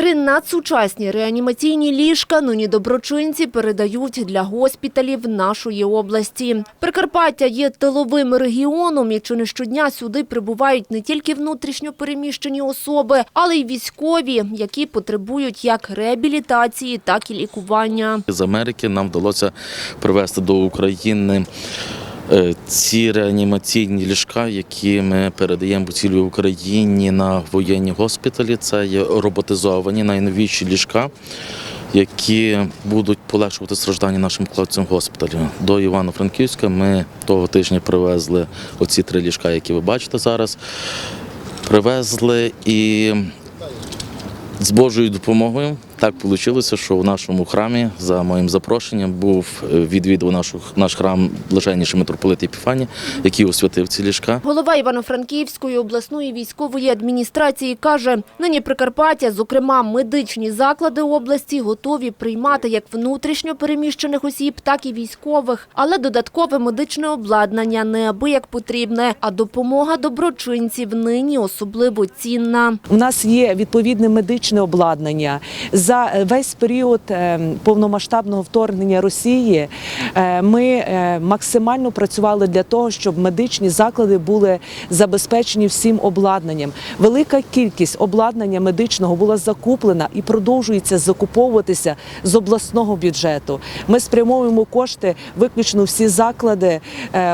Три надсучасні реанімаційні ліжка нині доброчинці передають для госпіталів нашої області. Прикарпаття є тиловим регіоном, і чи не щодня сюди прибувають не тільки внутрішньо переміщені особи, але й військові, які потребують як реабілітації, так і лікування. З Америки нам вдалося привезти до України ці реанімаційні ліжка, які ми передаємо по цілій Україні на воєнні госпіталі. Це є роботизовані найновіші ліжка. Які будуть полегшувати страждання нашим хлопцям в госпіталі. До Івано-Франківська ми того тижня привезли оці три ліжка, які ви бачите зараз. Привезли і з Божою допомогою так вийшло, що в нашому храмі за моїм запрошенням був е, відвідав нашу, наш храм блаженніший митрополит Епіфаній, який освятив ці ліжка. Голова Івано-Франківської обласної військової адміністрації каже, нині Прикарпаття, зокрема медичні заклади області, готові приймати як внутрішньо переміщених осіб, так і військових. Але додаткове медичне обладнання неабияк потрібне, а допомога доброчинців нині особливо цінна. У нас є відповідне медичне обладнання. За весь період е, повномасштабного вторгнення Росії е, ми е, максимально працювали для того, щоб медичні заклади були забезпечені всім обладнанням. Велика кількість обладнання медичного була закуплена і продовжується закуповуватися з обласного бюджету. Ми спрямовуємо кошти виключно всі заклади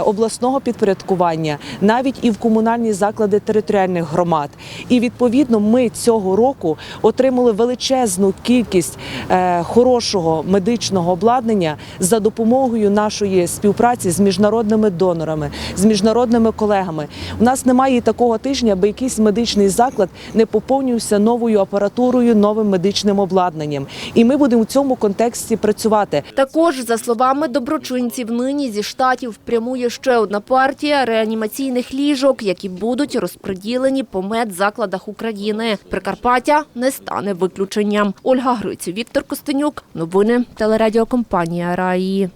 обласного підпорядкування, навіть і в комунальні заклади територіальних громад. І відповідно ми цього року отримали величезну кількість е, хорошого медичного обладнання за допомогою нашої співпраці з міжнародними донорами, з міжнародними колегами. У нас немає такого тижня, аби якийсь медичний заклад не поповнювався новою апаратурою, новим медичним обладнанням. І ми будемо в цьому контексті працювати. Також, за словами доброчинців, нині зі штатів прямує ще одна партія реанімаційних ліжок, які будуть розподілені по медзакладах України. Прикарпаття не стане виключенням. Ольга Грицю, Віктор Костенюк. Новини телерадіокомпанія Раї.